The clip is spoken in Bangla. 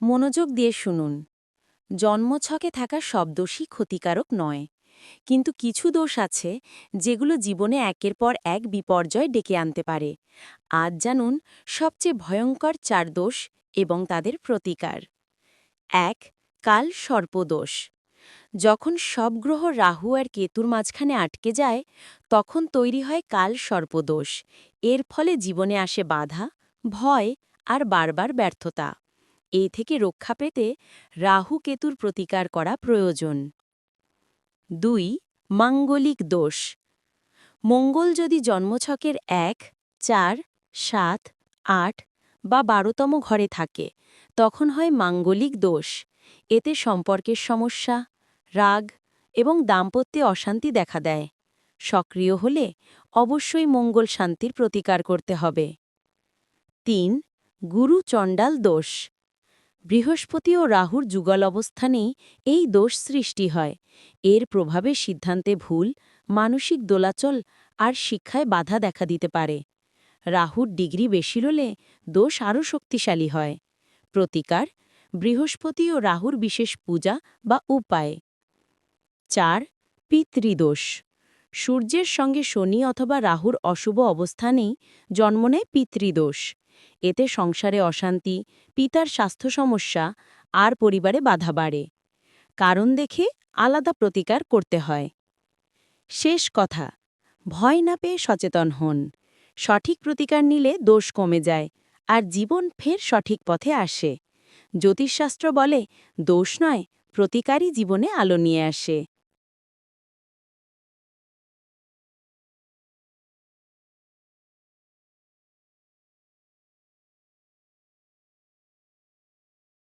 মনোযোগ দিয়ে শুনুন। জন্মছকে থাকা সব দোষই ক্ষতিকারক নয়। কিন্তু কিছু দোষ আছে, যেগুলো জীবনে একের পর এক বিপর্যয় ডেকে আনতে পারে। আজ জানুন, সবচেয়ে ভয়ঙ্কর চার দোষ এবং তাদের প্রতিকার। এক, কাল সর্পদোষ যখন সব গ্রহ রাহু আর কেতুর মাঝখানে আটকে যায়, তখন তৈরি হয় কাল সর্পদোষ এর ফলে জীবনে আসে বাধা, ভয় আর বারবার ব্যর্থতা। এই থেকে রক্ষা পেতে রাহু কেতুর প্রতিকার করা প্রয়োজন। দুই, মাঙ্গলিক দোষ। মঙ্গল যদি জন্মছকের এক, চার, সাত, আট বা বারোতম ঘরে থাকে, তখন হয় মাঙ্গলিক দোষ। এতে সম্পর্কের সমস্যা, রাগ এবং দাম্পত্যে অশান্তি দেখা দেয়। সক্রিয় হলে অবশ্যই মঙ্গল শান্তির প্রতিকার করতে হবে। তিন, গুরু চণ্ডাল দোষ। বৃহস্পতি ও রাহুর যুগল অবস্থানেই এই দোষ সৃষ্টি হয়। এর প্রভাবে সিদ্ধান্তে ভুল, মানসিক দোলাচল আর শিক্ষায় বাধা দেখা দিতে পারে। রাহুর ডিগ্রি বেশি হলে দোষ আরও শক্তিশালী হয়। প্রতিকার, বৃহস্পতি ও রাহুর বিশেষ পূজা বা উপায়। চার, পিতৃদোষ। সূর্যের সঙ্গে শনি অথবা রাহুর অশুভ অবস্থানেই জন্ম নেয় পিতৃদোষ। এতে সংসারে অশান্তি, পিতার স্বাস্থ্য সমস্যা, আর পরিবারে বাধা বাড়ে। কারণ দেখে আলাদা প্রতিকার করতে হয়। শেষ কথা, ভয় না পেয়ে সচেতন হন। সঠিক প্রতিকার নিলে দোষ কমে যায়, আর জীবন ফের সঠিক পথে আসে। জ্যোতিষশাস্ত্র বলে, দোষ নয়, প্রতিকারই জীবনে আলো নিয়ে আসে।